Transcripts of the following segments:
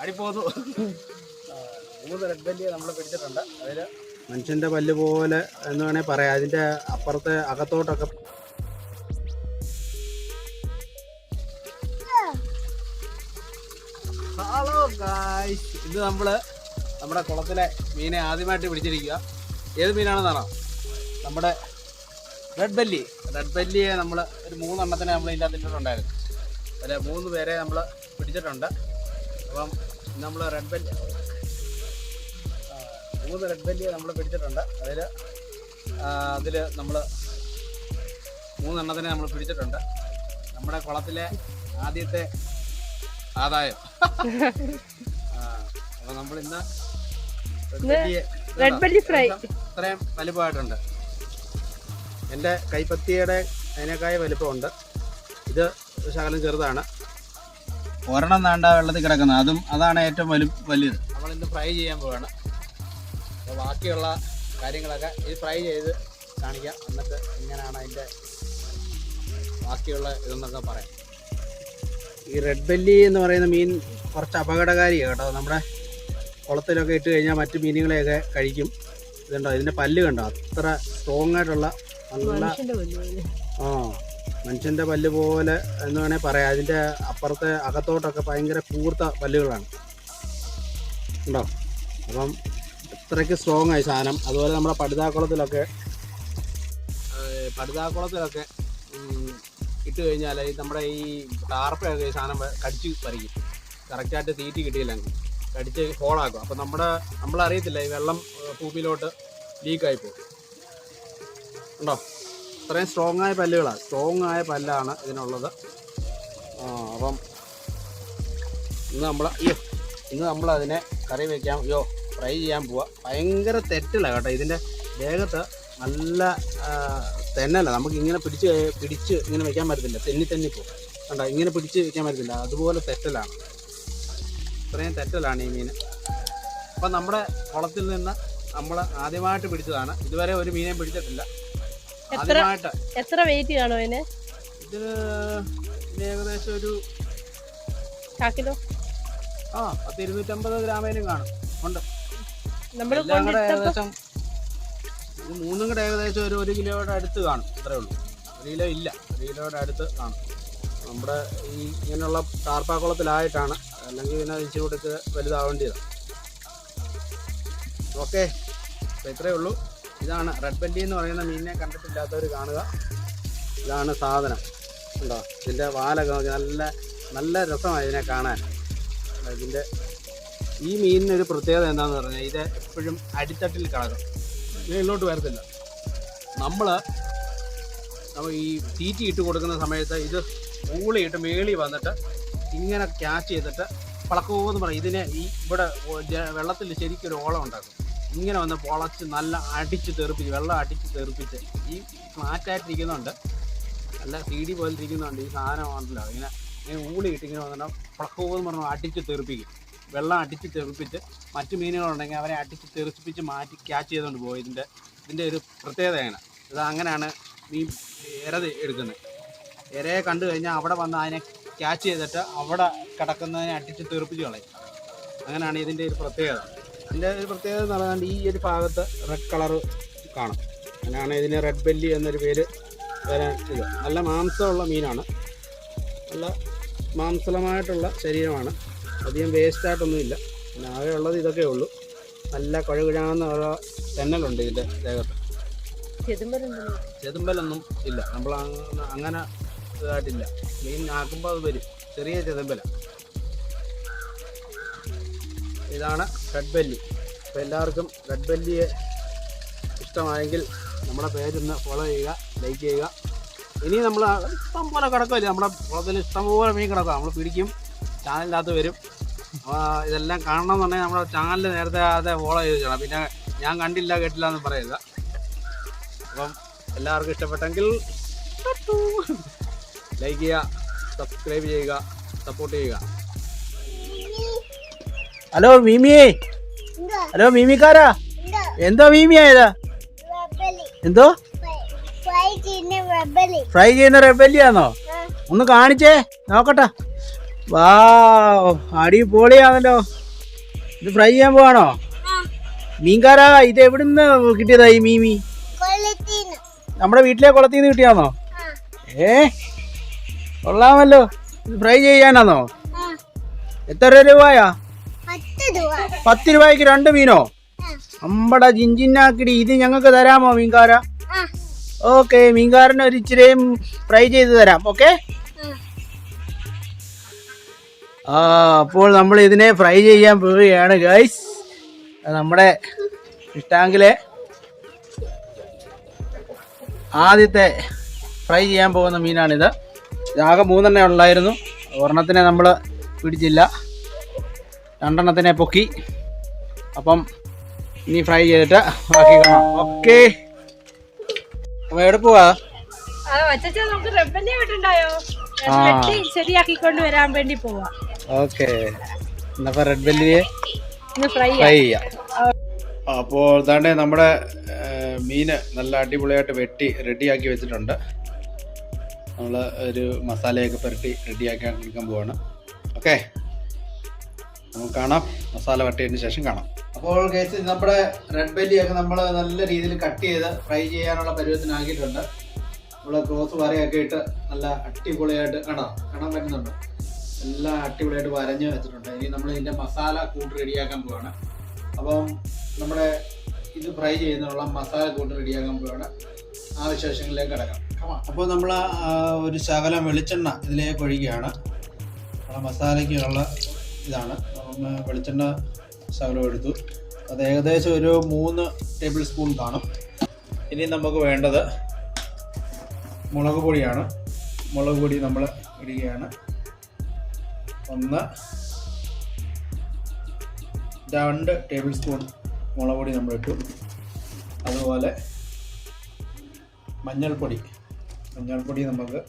അടിപ്പോന്നു മൂന്ന് റെഡ് ബെല്ലിയെ നമ്മൾ പിടിച്ചിട്ടുണ്ട്. അതിൽ മനുഷ്യന്റെ പല്ല് പോലെ എന്ന് വേണേ പറയാം. അതിന്റെ അപ്പുറത്തെ അകത്തോട്ടൊക്കെ ഹലോ ഗായ്സ് ഇത് നമ്മൾ നമ്മുടെ കുളത്തിലെ മീനെ ആദ്യമായിട്ട് പിടിച്ചിരിക്കുക. ഏത് മീനാണെന്നാണോ നമ്മുടെ റെഡ് ബെല്ലി റെഡ് ബെല്ലിയെ നമ്മൾ ഒരു മൂന്നെണ്ണത്തിനെ നമ്മൾ ഇതിന്റെ അതിന്റെ ഉണ്ടായിരുന്നു അല്ലെ മൂന്ന് പേരെ നമ്മൾ പിടിച്ചിട്ടുണ്ട്. അപ്പം നമ്മൾ റെഡ് ബെല്ലി മൂന്ന് റെഡ് ബെല്ലി നമ്മൾ പിടിച്ചിട്ടുണ്ട്. അതിൽ അതിൽ നമ്മൾ മൂന്നെണ്ണത്തിനെ നമ്മൾ പിടിച്ചിട്ടുണ്ട്. നമ്മുടെ കുളത്തിലെ ആദ്യത്തെ ആദായം. അപ്പം നമ്മൾ ഇന്ന് റെഡ് ബെല്ലിയെ റെഡ് ബെല്ലി ഫ്രൈ ഇത്രയും വലുപ്പമായിട്ടുണ്ട്. എന്റെ കൈപ്പത്തിയുടെ അതിനേക്കായ വലുപ്പമുണ്ട്. ഇത് ശകലം ചെറുതാണ്. ഒരെണ്ണം താണ്ട വെള്ളത്തിൽ കിടക്കുന്നത് അതും അതാണ് ഏറ്റവും വലു വലിയത് നമ്മളിന്ന് ഫ്രൈ ചെയ്യാൻ പോവാണ്. അപ്പോൾ ബാക്കിയുള്ള കാര്യങ്ങളൊക്കെ ഇത് ഫ്രൈ ചെയ്ത് കാണിക്കാം. എന്നിട്ട് എങ്ങനെയാണ് അതിന്റെ ബാക്കിയുള്ള ഇതെന്നൊക്കെ പറയാം. ഈ റെഡ് ബെല്ലി എന്ന് പറയുന്ന മീൻ കുറച്ച് അപകടകാരിയാണ് കേട്ടോ. നമ്മുടെ കുളത്തിലൊക്കെ ഇട്ട് കഴിഞ്ഞാൽ മറ്റു മീനുകളെയൊക്കെ കഴിക്കും. ഇതുണ്ടോ? ഇതിന്റെ പല്ല് കണ്ടോ? അത്ര സ്ട്രോങ് ആയിട്ടുള്ള നല്ല ആ. മനുഷ്യന്റെ പല്ല് പോലെ എന്ന് വേണേൽ പറയാം. അതിന്റെ അപ്പുറത്തെ അകത്തോട്ടൊക്കെ ഭയങ്കര കൂർത്ത പല്ലുകളാണ്. ഉണ്ടോ? അപ്പം ഇത്രയ്ക്ക് സ്ട്രോങ് ആയി സാധനം. അതുപോലെ നമ്മുടെ പടുതാക്കുളത്തിലൊക്കെ പടുതാക്കുളത്തിലൊക്കെ ഇട്ട് കഴിഞ്ഞാൽ നമ്മുടെ ഈ ടാർപ്പയൊക്കെ ഈ സാധനം കടിച്ച് പറിക്കും. കറക്റ്റായിട്ട് തീറ്റി കിട്ടിയില്ലെങ്കിൽ കടിച്ച് ഹോളാക്കും. അപ്പം നമ്മുടെ നമ്മളറിയത്തില്ല ഈ വെള്ളം പൂപ്പിലോട്ട് ഭൂമിയിലോട്ട് ലീക്കായി പോകും. ഉണ്ടോ? ഇത്രയും സ്ട്രോങ് ആയ പല്ലുകളാണ് സ്ട്രോങ് ആയ പല്ലാണ് ഇതിനുള്ളത്. അപ്പം ഇന്ന് നമ്മൾ അയ്യോ ഇന്ന് നമ്മൾ അതിനെ കറി വയ്ക്കാം അയ്യോ ഫ്രൈ ചെയ്യാൻ പോവാം. ഭയങ്കര തെറ്റില്ല കേട്ടോ. ഇതിന്റെ വേഗത്ത് നല്ല തെന്നല്ല. നമുക്ക് ഇങ്ങനെ പിടിച്ച് പിടിച്ച് ഇങ്ങനെ വയ്ക്കാൻ പറ്റത്തില്ല. തെന്നി തെന്നി പോകും. കണ്ടോ? ഇങ്ങനെ പിടിച്ച് വയ്ക്കാൻ പറ്റത്തില്ല. അതുപോലെ തെറ്റലാണ്. ഇത്രയും തെറ്റലാണ് ഈ മീൻ. അപ്പം നമ്മുടെ കുളത്തിൽ നിന്ന് നമ്മൾ ആദ്യമായിട്ട് പിടിച്ചതാണ്. ഇതുവരെ ഒരു മീനെയും പിടിച്ചിട്ടില്ല. എത്ര വെയിറ്റ് കാണോ അതിന്? ഇതിന് ഏകദേശം ഒരു കാക്കിലോ ആ പത്ത് ഇരുന്നൂറ്റമ്പത് ഗ്രാമേനും കാണും. ഉണ്ട്. നമ്മൾ ഏകദേശം മൂന്നും കൂടെ ഏകദേശം ഒരു ഒരു കിലോയുടെ അടുത്ത് കാണും. അത്രേ ഉള്ളൂ. ഒരു കിലോ ഇല്ല. ഒരു കിലോയുടെ അടുത്ത് കാണും. നമ്മുടെ ഈ ഇങ്ങനെയുള്ള ടാർപ്പാക്കുളത്തിലായിട്ടാണ് അല്ലെങ്കിൽ ഇതിനെ ഇച്ചിരി കൊടുത്ത് വലുതാവേണ്ടത് ഓക്കെ. ഇത്രയേ ഉള്ളൂ. ഇതാണ് റെഡ് ബെല്ലി എന്ന് പറയുന്ന മീനിനെ കണ്ടിട്ടില്ലാത്തവർ കാണുക. ഇതാണ് സാധനം. ഉണ്ടോ ഇതിന്റെ വാലൊക്കെ നോക്കി നല്ല നല്ല രസമാണ് ഇതിനെ കാണാൻ. ഇതിന്റെ ഈ മീനിനൊരു പ്രത്യേകത എന്താണെന്ന് പറഞ്ഞാൽ ഇത് എപ്പോഴും അടിത്തട്ടിൽ കിടക്കും. മേളിലോട്ട് വരത്തില്ല. നമ്മൾ ഈ തീറ്റി ഇട്ട് കൊടുക്കുന്ന സമയത്ത് ഇത് ഊളിയിട്ട് മേളി വന്നിട്ട് ഇങ്ങനെ ക്യാച്ച് ചെയ്തിട്ട് പളക്കോന്ന് പറയും. ഇതിനെ ഈ ഇവിടെ വെള്ളത്തിൽ ശരിക്കൊരു ഓളം ഉണ്ടാക്കും. ഇങ്ങനെ വന്ന് പൊളച്ച് നല്ല അടിച്ച് തെറിപ്പിച്ച് വെള്ളം അടിച്ച് തെറിപ്പിച്ച് ഈ ഫ്ലാറ്റായിട്ടിരിക്കുന്നുണ്ട്. നല്ല സി ഡി പോലെ ഇരിക്കുന്നുണ്ട് ഈ സാധനം ഉണ്ടല്ലോ. ഇങ്ങനെ ഇങ്ങനെ ഊളിയിട്ട് ഇങ്ങനെ വന്നിട്ട് പ്രക്കോന്ന് പറഞ്ഞ് അടിച്ച് തെറിപ്പിക്കും. വെള്ളം അടിച്ച് തെറിപ്പിച്ച് മറ്റു മീനുകളുണ്ടെങ്കിൽ അവരെ അടിച്ച് തെറിപ്പിച്ച് മാറ്റി ക്യാച്ച് ചെയ്തുകൊണ്ട് പോകും. ഇതിന്റെ ഇതിന്റെ ഒരു പ്രത്യേകതയാണ്. ഇത് അങ്ങനെയാണ് മീൻ ഇര എടുക്കുന്നത്. ഇരയെ കണ്ടു കഴിഞ്ഞാൽ അവിടെ വന്ന് അതിനെ ക്യാച്ച് ചെയ്തിട്ട് അവിടെ കിടക്കുന്നതിനെ അടിച്ച് തെറിപ്പിച്ച് കളയും. അങ്ങനെയാണ് ഇതിന്റെ ഒരു പ്രത്യേകത. ഇതിന്റെ ഒരു പ്രത്യേകത എന്ന് പറഞ്ഞാൽ ഈ ഒരു ഭാഗത്ത് റെഡ് കളറ് കാണും. അങ്ങനെയാണ് ഇതിന് റെഡ് ബെല്ലി എന്നൊരു പേര് വരാൻ ഇത്. നല്ല മാംസമുള്ള മീനാണ്. നല്ല മാംസളമായിട്ടുള്ള ശരീരമാണ്. അധികം വേസ്റ്റായിട്ടൊന്നുമില്ല പിന്നെ ആകെ ഉള്ളത് ഇതൊക്കെ ഉള്ളൂ. നല്ല കുഴകുഴാന്ന് ഓരോ തെന്നലുണ്ട് ഇതിന്റെ ദേഹത്ത്. ചെതുമ്പലൊന്നും ഇല്ല. നമ്മൾ അങ്ങനെ ഇതായിട്ടില്ല. മീൻ ആക്കുമ്പോൾ അത് വരും. ചെറിയ ചെതുമ്പല. ഇതാണ് റെഡ് ബെല്ലി അപ്പോൾ എല്ലാവർക്കും റെഡ് ബെല്ലിയെ ഇഷ്ടമായെങ്കിൽ നമ്മുടെ പേരൊന്ന് ഫോളോ ചെയ്യുക ലൈക്ക് ചെയ്യുക. ഇനി നമ്മൾ ഇഷ്ടം പോലെ കിടക്കുമല്ലേ നമ്മുടെ കുളത്തിൽ ഇഷ്ടംപോലെ മീൻ കിടക്കുക നമ്മൾ പിടിക്കും ചാനലിനകത്ത് വരും. അപ്പോൾ ഇതെല്ലാം കാണണം എന്നുണ്ടെങ്കിൽ നമ്മുടെ ചാനൽ നേരത്തെ അതെ ഫോളോ ചെയ്ത് ചെയ്യണം പിന്നെ ഞാൻ കണ്ടില്ല കേട്ടില്ല എന്ന് പറയരുത്. അപ്പം എല്ലാവർക്കും ഇഷ്ടപ്പെട്ടെങ്കിൽ ലൈക്ക് ചെയ്യുക സബ്സ്ക്രൈബ് ചെയ്യുക സപ്പോർട്ട് ചെയ്യുക. ഹലോ മീമിയേ. ഹലോ മീമിക്കാരാ? എന്തോ? മീമിയായതാ എന്തോ? ഫ്രൈ ചെയ്യുന്ന റെബല്ലിയാന്നോ ഒന്ന് കാണിച്ചേ നോക്കട്ടെ. വാ അടിപൊളിയാണല്ലോ. ഇത് ഫ്രൈ ചെയ്യാൻ പോവാണോ? മീൻകാരാ ഇത് എവിടുന്ന് കിട്ടിയതാ ഈ മീമി? നമ്മുടെ വീട്ടിലെ കുളത്തിൽ നിന്ന് കിട്ടിയാന്നോ ഏ? കൊള്ളാമല്ലോ. ഇത് ഫ്രൈ ചെയ്യാനാണോ എത്ര രൂപയാ? പത്ത് രൂപയ്ക്ക് രണ്ട് മീനോ? അമ്പട ജിഞ്ചിന്നാക്കിടി. ഇത് ഞങ്ങൾക്ക് തരാമോ മീൻകാര? ഓക്കെ മീൻകാരന് ഒരു ഇച്ചിരിയും ഫ്രൈ ചെയ്ത് തരാം ഓക്കെ? ആ. അപ്പോൾ നമ്മൾ ഇതിനെ ഫ്രൈ ചെയ്യാൻ പോവുകയാണ് ഗൈസ്. നമ്മുടെ ഇഷ്ടാങ്കിലെ ആദ്യത്തെ ഫ്രൈ ചെയ്യാൻ പോകുന്ന മീനാണിത്. ആകെ മൂന്നെണ്ണേ ഉണ്ടായിരുന്നു ഒരെണ്ണത്തിനെ നമ്മൾ പിടിച്ചില്ല. രണ്ടെണ്ണത്തിനെ പൊക്കി. അപ്പം ഇനി ഫ്രൈ ചെയ്തിട്ട് ബാക്കി കാണാം. ഓക്കെ. അപ്പൊ എവിടെ പോവാ? അപ്പോ ശരിയാക്കിക്കൊണ്ട് വരാൻ വേണ്ടി പോവാ. ഓക്കെ. എന്നപ്പോൾ റെഡ് ബെല്ലിയെ ഇന്ന് ഫ്രൈ ഫ്രൈ ചെയ്യാം. അപ്പോൾ താണ്ടെ നമ്മുടെ മീന് നല്ല അടിപൊളിയായിട്ട് വെട്ടി റെഡിയാക്കി വെച്ചിട്ടുണ്ട്. നമ്മൾ ഒരു മസാലയൊക്കെ പുരട്ടി റെഡിയാക്കാൻ എടുക്കാൻ പോവാണ്. ഓക്കെ. നമുക്ക് കാണാം. മസാല വട്ടിയതിന് ശേഷം കാണാം. അപ്പോൾ കേസ് നമ്മുടെ റെഡ് ബെല്ലിയൊക്കെ നമ്മൾ നല്ല രീതിയിൽ കട്ട് ചെയ്ത് ഫ്രൈ ചെയ്യാനുള്ള പരുവത്തിനാക്കിയിട്ടുണ്ട് നമ്മൾ ക്ലോസ് വരയൊക്കെ ഇട്ട് നല്ല അടിപൊളിയായിട്ട് കാണാം കാണാൻ പറ്റുന്നുണ്ട്. എല്ലാം അടിപൊളിയായിട്ട് വരഞ്ഞ് വെച്ചിട്ടുണ്ട്. ഇനി നമ്മൾ ഇതിന്റെ മസാല കൂട്ട് റെഡിയാക്കാൻ പോവാണ്. അപ്പം നമ്മുടെ ഇത് ഫ്രൈ ചെയ്യുന്നതിനുള്ള മസാല കൂട്ട് റെഡിയാക്കാൻ പോവാണ്. ആ വിശേഷങ്ങളിലേക്ക് കിടക്കാം. അപ്പോൾ നമ്മൾ ഒരു ശകലം വെളിച്ചെണ്ണ ഇതിലേക്ക് ഒഴിക്കുകയാണ്. മസാലയ്ക്കുള്ള ഇതാണ്. വെളിച്ചെണ്ണ ശകലം എടുത്തു അത് ഏകദേശം ഒരു മൂന്ന് ടേബിൾ സ്പൂൺ കാണും. ഇനി നമുക്ക് വേണ്ടത് മുളക് പൊടിയാണ്. മുളക് പൊടി നമ്മൾ ഇടുകയാണ്. ഒന്ന് രണ്ട് ടേബിൾ സ്പൂൺ മുളക് പൊടി നമ്മൾ ഇട്ടു. അതുപോലെ മഞ്ഞൾപ്പൊടി. മഞ്ഞൾപ്പൊടി നമുക്ക്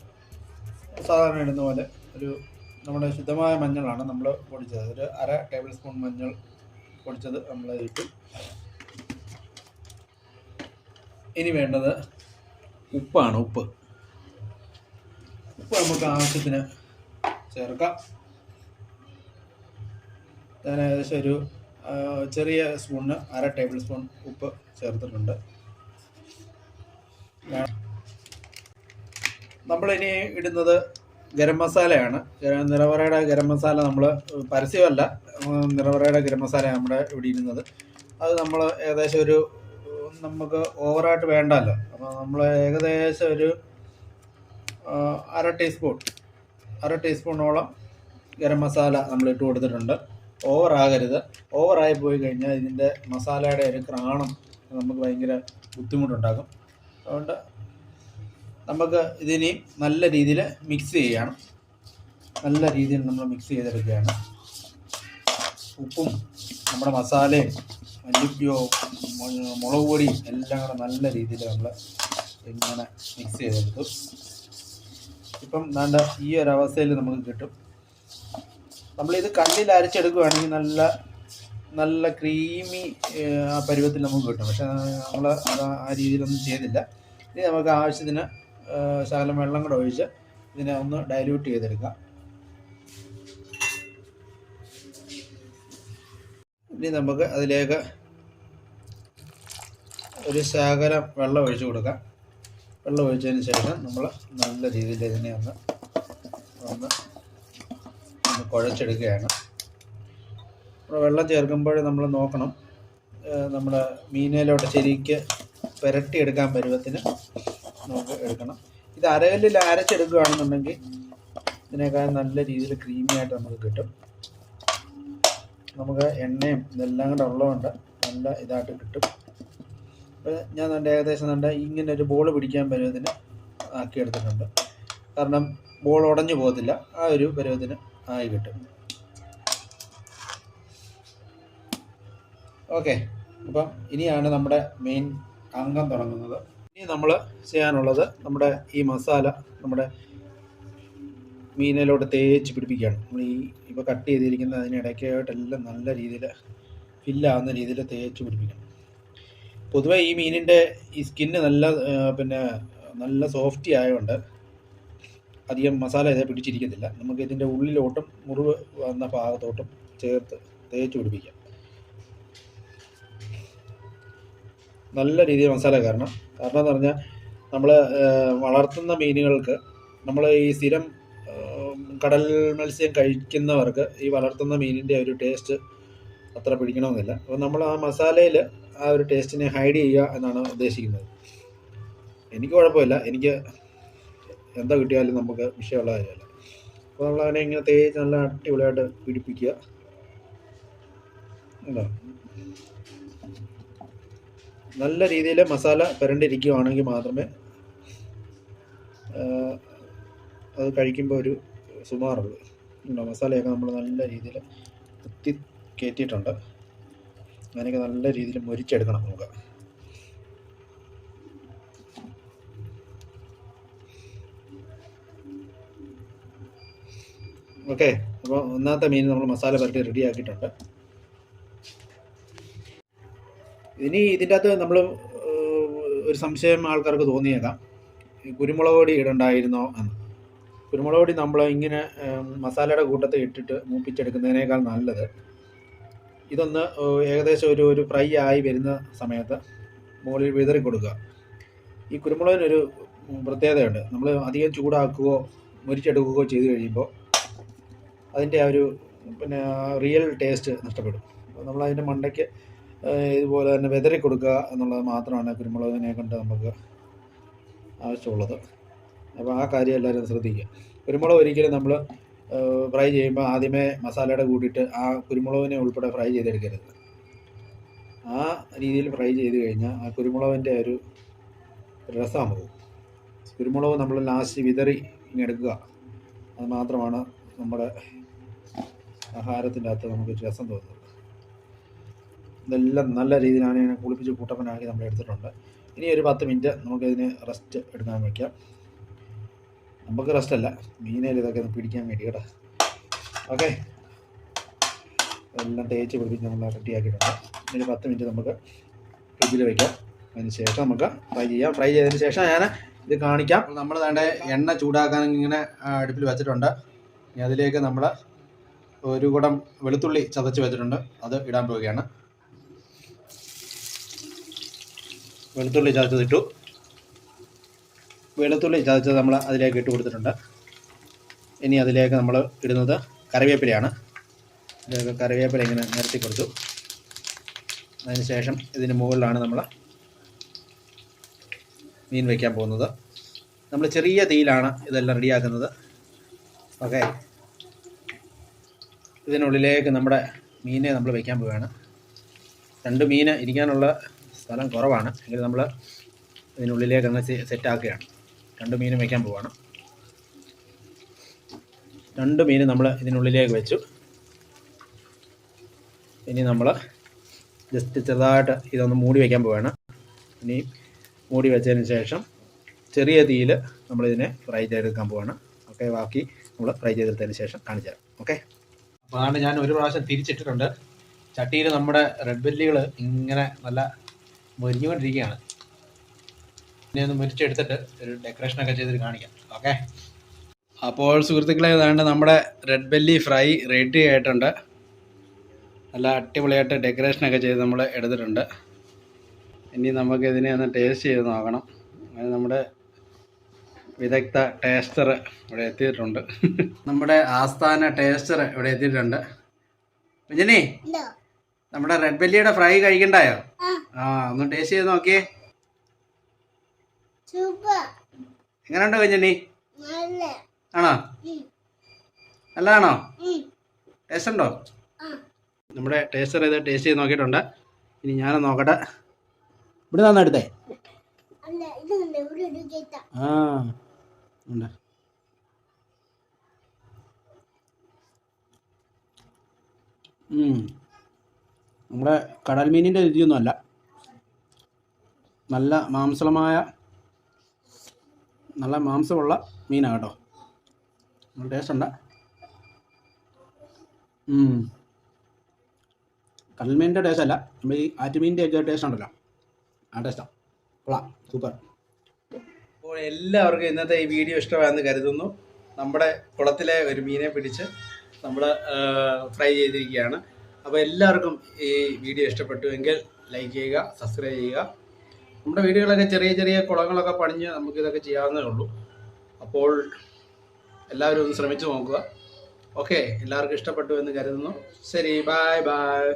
സാധാരണ ഇടുന്ന പോലെ ഒരു നമ്മുടെ ശുദ്ധമായ മഞ്ഞളാണ് നമ്മൾ പൊടിച്ചത്. ഒരു അര ടേബിൾ സ്പൂൺ മഞ്ഞൾ പൊടിച്ചത് നമ്മൾ ഇട്ടു ഇനി വേണ്ടത് ഉപ്പാണ് ഉപ്പ്. ഉപ്പ് നമുക്ക് ആവശ്യത്തിന് ചേർക്കാം. ഞാൻ ഏകദേശം ഒരു ചെറിയ സ്പൂണിന് അര ടേബിൾ സ്പൂൺ ഉപ്പ് ചേർത്തിട്ടുണ്ട്. നമ്മളിനി ഇടുന്നത് ഗരം മസാലയാണ്. നിറവറയുടെ ഗരം മസാല നമ്മൾ പരസ്യമല്ല. നിറവറയുടെ ഗരം മസാല നമ്മുടെ ഇവിടെ ഇരുന്നത് അത് നമ്മൾ ഏകദേശം ഒരു നമുക്ക് ഓവറായിട്ട് വേണ്ടല്ലോ. അപ്പോൾ നമ്മൾ ഏകദേശം ഒരു അര ടീസ്പൂൺ അര ടീസ്പൂണോളം ഗരം മസാല നമ്മൾ ഇട്ട് കൊടുത്തിട്ടുണ്ട്. ഓവറാകരുത് ഓവറായി പോയി കഴിഞ്ഞാൽ ഇതിന്റെ മസാലയുടെ ഒരു ക്രാണം നമുക്ക് ഭയങ്കര ബുദ്ധിമുട്ടുണ്ടാകും. അതുകൊണ്ട് നമുക്ക് ഇതിനെ നല്ല രീതിയിൽ മിക്സ് ചെയ്യണം. നല്ല രീതിയിൽ നമ്മൾ മിക്സ് ചെയ്തെടുക്കുകയാണ്. ഉപ്പും നമ്മുടെ മസാലയും മല്ലിപ്പിയോ മുളക് പൊടിയും എല്ലാം കൂടെ നല്ല രീതിയിൽ നമ്മൾ ഇങ്ങനെ മിക്സ് ചെയ്തെടുത്തു. ഇപ്പം വേണ്ട ഈ ഒരു അവസ്ഥയിൽ നമുക്ക് കിട്ടും. നമ്മളിത് കല്ലിൽ അരച്ചെടുക്കുകയാണെങ്കിൽ നല്ല നല്ല ക്രീമി പരുവത്തിൽ നമുക്ക് കിട്ടും. പക്ഷെ നമ്മൾ ആ രീതിയിലൊന്നും ചെയ്തില്ല. ഇനി നമുക്ക് ആവശ്യത്തിന് ശകലം വെള്ളം കൂടെ ഒഴിച്ച് ഇതിനെ ഒന്ന് ഡൈല്യൂട്ട് ചെയ്തെടുക്കാം. ഇനി നമുക്ക് അതിലേക്ക് ഒരു ശകലം വെള്ളം ഒഴിച്ചു കൊടുക്കാം. വെള്ളം ഒഴിച്ചതിന് ശേഷം നമ്മൾ നല്ല രീതിയിൽ ഇതിനെ ഒന്ന് ഒന്ന് ഒന്ന് കുഴച്ചെടുക്കുകയാണ്. നമ്മൾ വെള്ളം ചേർക്കുമ്പോൾ നമ്മൾ നോക്കണം. നമ്മുടെ മീനയിലോട്ട് ശരിക്ക് പുരട്ടിയെടുക്കാൻ പരുവത്തിന് നമുക്ക് എടുക്കണം. ഇത് അരകല്ലിൽ അരച്ചെടുക്കുകയാണെന്നുണ്ടെങ്കിൽ ഇതിനേക്കാൾ നല്ല രീതിയിൽ ക്രീമി ആയിട്ട് നമുക്ക് കിട്ടും. നമുക്ക് എണ്ണയും ഇതെല്ലാം കൂടെ ഉള്ളതുകൊണ്ട് നല്ല ഇതായിട്ട് കിട്ടും. അപ്പോൾ ഞാൻ നല്ല ഏകദേശം നല്ല ഇങ്ങനെ ഒരു ബോൾ പിടിക്കാൻ പരുവത്തിന് ആക്കിയെടുത്തിട്ടുണ്ട് കാരണം ബോൾ ഉടഞ്ഞു പോകത്തില്ല. ആ ഒരു പരുവത്തിന് ആയി കിട്ടും. ഓക്കെ അപ്പം ഇനിയാണ് നമ്മുടെ മെയിൻ അംഗം തുടങ്ങുന്നത്. ഇനി നമ്മൾ ചെയ്യാനുള്ളത് നമ്മുടെ ഈ മസാല നമ്മുടെ മീനിലോട്ട് തേച്ച് പിടിപ്പിക്കുകയാണ്. നമ്മൾ ഈ ഇപ്പോൾ കട്ട് ചെയ്തിരിക്കുന്ന അതിനിടയ്ക്കായിട്ടെല്ലാം നല്ല രീതിയിൽ ഫില്ലാവുന്ന രീതിയിൽ തേച്ച് പിടിപ്പിക്കണം. പൊതുവേ ഈ മീനിന്റെ ഈ സ്കിന്ന് നല്ല പിന്നെ നല്ല സോഫ്റ്റി ആയതുകൊണ്ട് അധികം മസാല ഇതേ പിടിച്ചിരിക്കത്തില്ല. നമുക്ക് ഇതിന്റെ ഉള്ളിലോട്ടും മുറിവ് വന്ന ഭാഗത്തോട്ടും ചേർത്ത് തേച്ച് പിടിപ്പിക്കാം. നല്ല രീതിയിൽ മസാല കാരണം. കാരണം എന്ന് പറഞ്ഞാൽ നമ്മൾ വളർത്തുന്ന മീനുകൾക്ക് നമ്മൾ ഈ സ്ഥിരം കടൽ മത്സ്യം കഴിക്കുന്നവർക്ക് ഈ വളർത്തുന്ന മീനിന്റെ ഒരു ടേസ്റ്റ് അത്ര പിടിക്കണമെന്നില്ല. അപ്പോൾ നമ്മൾ ആ മസാലയിൽ ആ ഒരു ടേസ്റ്റിനെ ഹൈഡ് ചെയ്യുക എന്നാണ് ഉദ്ദേശിക്കുന്നത്. എനിക്ക് കുഴപ്പമില്ല. എനിക്ക് എന്താ കിട്ടിയാലും നമുക്ക് വിഷയമുള്ള കാര്യമല്ല. അപ്പോൾ നമ്മൾ അതിനെ ഇങ്ങനെ തേച്ച് നല്ല അടിപൊളിയായിട്ട് പിടിപ്പിക്കുക. ഉണ്ടോ? നല്ല രീതിയിൽ മസാല പുരണ്ടിരിക്കുകയാണെങ്കിൽ മാത്രമേ അത് കഴിക്കുമ്പോൾ ഒരു സുമാറുള്ളൂ. ഉണ്ടോ? മസാലയൊക്കെ നമ്മൾ നല്ല രീതിയിൽ കുത്തി കയറ്റിയിട്ടുണ്ട് അതിനൊക്കെ നല്ല രീതിയിൽ മുരിച്ചെടുക്കണം നമുക്ക്. ഓക്കെ. അപ്പോൾ ഒന്നാമത്തെ മീൻ നമ്മൾ മസാല പുരട്ടി റെഡി ആക്കിയിട്ടുണ്ട് ഇനി ഇതിന്റെ അകത്ത് നമ്മൾ ഒരു സംശയം ആൾക്കാർക്ക് തോന്നിയേക്കാം. കുരുമുളക് പൊടി ഇടണ്ടായിരുന്നോ എന്ന്. കുരുമുളക് പൊടി നമ്മൾ ഇങ്ങനെ മസാലയുടെ കൂട്ടത്തിൽ ഇട്ടിട്ട് മൂപ്പിച്ചെടുക്കുന്നതിനേക്കാൾ നല്ലത്. ഇതൊന്ന് ഏകദേശം ഒരു ഒരു ഫ്രൈ ആയി വരുന്ന സമയത്ത് മുകളിൽ വിതറി കൊടുക്കുക. ഈ കുരുമുളകിനൊരു പ്രത്യേകതയുണ്ട്. നമ്മൾ അധികം ചൂടാക്കുകയോ മുരിച്ചെടുക്കുകയോ ചെയ്തു കഴിയുമ്പോൾ അതിന്റെ ആ ഒരു പിന്നെ റിയൽ ടേസ്റ്റ് നഷ്ടപ്പെടും. നമ്മൾ അതിന്റെ മണ്ടയ്ക്ക് ഇതുപോലെ തന്നെ വെതറി കൊടുക്കുക എന്നുള്ളത് മാത്രമാണ് കുരുമുളകിനെ കൊണ്ട് നമുക്ക് ആവശ്യമുള്ളത്. അപ്പോൾ ആ കാര്യം എല്ലാവരും ശ്രദ്ധിക്കുക. കുരുമുളക് ഒരിക്കലും നമ്മൾ ഫ്രൈ ചെയ്യുമ്പോൾ ആദ്യമേ മസാലയുടെ കൂട്ടിയിട്ട് ആ കുരുമുളകിനെ ഉൾപ്പെടെ ഫ്രൈ ചെയ്തെടുക്കരുത്. ആ രീതിയിൽ ഫ്രൈ ചെയ്ത് കഴിഞ്ഞാൽ ആ കുരുമുളകിന്റെ ഒരു രസം പോകും കുരുമുളക് നമ്മൾ ലാസ്റ്റ് വിതറി ഇങ്ങെടുക്കുക അത് മാത്രമാണ് നമ്മുടെ ആഹാരത്തിന്റെ അകത്ത് നമുക്ക് രസം തോന്നുന്നത്. ഇതെല്ലാം നല്ല രീതിയിലാണ് ഞാൻ കുളിപ്പിച്ച് കൂട്ടപ്പനാക്കി നമ്മൾ എടുത്തിട്ടുണ്ട്. ഇനി ഒരു പത്ത് മിനിറ്റ് നമുക്കിതിന് റെസ്റ്റ് എടുക്കാൻ വയ്ക്കാം നമുക്ക് റെസ്റ്റ് അല്ല മീനയിൽ ഇതൊക്കെ ഒന്ന് പിടിക്കാൻ വേണ്ടി കേട്ടോ. ഓക്കെ എല്ലാം തേച്ച് പിടിപ്പിച്ച് നമ്മൾ റെഡിയാക്കിയിട്ടുണ്ട് ഇനി ഒരു പത്ത് മിനിറ്റ് നമുക്ക് ഫ്രിഡ്ജിൽ വയ്ക്കാം അതിന് ശേഷം നമുക്ക് ഫ്രൈ ചെയ്യാം. ഫ്രൈ ചെയ്തതിന് ശേഷം ഞാൻ ഇത് കാണിക്കാം. നമ്മൾ വേണ്ട എണ്ണ ചൂടാക്കാൻ ഇങ്ങനെ അടുപ്പിൽ വെച്ചിട്ടുണ്ട്. ഇനി അതിലേക്ക് നമ്മൾ ഒരു കുടം വെളുത്തുള്ളി ചതച്ച് വെച്ചിട്ടുണ്ട്. അത് ഇടാൻ പോവുകയാണ്. വെളുത്തുള്ളി ചതച്ചതിട്ടു വെളുത്തുള്ളി ചതച്ചത് നമ്മൾ അതിലേക്ക് ഇട്ട് കൊടുത്തിട്ടുണ്ട്. ഇനി അതിലേക്ക് നമ്മൾ ഇടുന്നത് കറിവേപ്പിലയാണ്. ഇതിലേക്ക് കറിവേപ്പില ഇങ്ങനെ നിരത്തി കൊടുത്തു. അതിന് ശേഷം ഇതിന് മുകളിലാണ് നമ്മൾ മീൻ വയ്ക്കാൻ പോകുന്നത്. നമ്മൾ ചെറിയ തീയിലാണ് ഇതെല്ലാം റെഡിയാക്കുന്നത്. ഓക്കെ. ഇതിനുള്ളിലേക്ക് നമ്മുടെ മീനെ നമ്മൾ വയ്ക്കാൻ പോവുകയാണ്. രണ്ട് മീൻ ഇരിക്കാനുള്ള സ്ഥലം കുറവാണ്. എങ്കിൽ നമ്മൾ ഇതിനുള്ളിലേക്ക് അങ്ങ് സെറ്റ് ആക്കുകയാണ്. രണ്ട് മീനും വയ്ക്കാൻ പോവാണ്. രണ്ട് മീൻ നമ്മൾ ഇതിനുള്ളിലേക്ക് വെച്ചു. ഇനി നമ്മൾ ജസ്റ്റ് ചെറുതായിട്ട് ഇതൊന്ന് മൂടി വയ്ക്കാൻ പോവാണ്. ഇനി മൂടി വെച്ചതിന് ശേഷം ചെറിയ തീയിൽ നമ്മളിതിനെ ഫ്രൈ ചെയ്തെടുക്കാൻ പോവാണ്. ഓക്കെ ബാക്കി നമ്മൾ ഫ്രൈ ചെയ്തെടുത്തതിന് ശേഷം കാണിച്ചു തരാം. ഓക്കെ? അപ്പോൾ ഞാൻ ഒരു പ്രാവശ്യം തിരിച്ചിട്ടിട്ടുണ്ട്. ചട്ടിയിൽ നമ്മുടെ റെഡ് ബെല്ലികൾ ഇങ്ങനെ നല്ല മൊരിഞ്ഞുകൊണ്ടിരിക്കുകയാണ്. ഇനി ഒന്ന് മുരിച്ചെടുത്തിട്ട് ഒരു ഡെക്കറേഷനൊക്കെ ചെയ്തിട്ട് കാണിക്കാം. ഓക്കെ അപ്പോൾ സുഹൃത്തുക്കളെ ഏതാണ്ട് നമ്മുടെ റെഡ് ബെല്ലി ഫ്രൈ റെഡി ആയിട്ടുണ്ട്. നല്ല അടിപൊളിയായിട്ട് ഡെക്കറേഷനൊക്കെ ചെയ്ത് നമ്മൾ എടുത്തിട്ടുണ്ട്. ഇനി നമുക്ക് ഇതിനെ ഒന്ന് ടേസ്റ്റ് ചെയ്ത് നോക്കണം. അങ്ങനെ നമ്മുടെ വിദഗ്ധ ടേസ്റ്റർ ഇവിടെ എത്തിയിട്ടുണ്ട്. നമ്മുടെ ആസ്ഥാന ടേസ്റ്റർ ഇവിടെ എത്തിയിട്ടുണ്ട്. കുഞ്ഞനെ നമ്മുടെ റെഡ് ബെല്ലിയുടെ ഫ്രൈ കഴിക്കണ്ടായോ? ആ. ഒന്ന് ടേസ്റ്റ് ചെയ്ത് നോക്കിയേ. എങ്ങനെയുണ്ട് നല്ല. ആണോ? നല്ലതാണോ. ടേസ്റ്റ് ഉണ്ടോ. നമ്മുടെ ടേസ്റ്റർ ഇത് ടേസ്റ്റ് ചെയ്ത് നോക്കിയിട്ടുണ്ട്. ഇനി ഞാൻ നോക്കട്ടെ. ഇവിടെ നിന്നാണ് എടുത്തേ. ആ ഉണ്ട്. ഉം. നമ്മുടെ കടൽ മീനിന്റെ രുചിയൊന്നും നല്ല മാംസളമായ നല്ല മാംസമുള്ള മീനാണ് കേട്ടോ. നല്ല ടേസ്റ്റ് ഉണ്ട്. കടൽമീനിന്റെ കടൽ മീനിന്റെ ടേസ്റ്റ് അല്ല. നമ്മൾ ഈ ആറ്റുമീനിന്റെ ഒക്കെ ടേസ്റ്റ് ഉണ്ടല്ലോ. ആ ടേസ്റ്റാണ് കൊള്ളാം. സൂപ്പർ. അപ്പോൾ എല്ലാവർക്കും ഇന്നത്തെ ഈ വീഡിയോ ഇഷ്ടമായെന്ന് കരുതുന്നു. നമ്മുടെ കുളത്തിലെ ഒരു മീനെ പിടിച്ച് നമ്മൾ ഫ്രൈ ചെയ്തിരിക്കുകയാണ്. അപ്പോൾ എല്ലാവർക്കും ഈ വീഡിയോ ഇഷ്ടപ്പെട്ടുവെങ്കിൽ ലൈക്ക് ചെയ്യുക സബ്സ്ക്രൈബ് ചെയ്യുക. നമ്മുടെ വീടുകളൊക്കെ ചെറിയ ചെറിയ കുളങ്ങളൊക്കെ പണിഞ്ഞ് നമുക്കിതൊക്കെ ചെയ്യാവുന്നതേ ഉള്ളൂ. അപ്പോൾ എല്ലാവരും ഒന്ന് ശ്രമിച്ചു നോക്കുക. ഓക്കെ എല്ലാവർക്കും ഇഷ്ടപ്പെട്ടു എന്ന് കരുതുന്നു. ശരി ബായ് ബായ്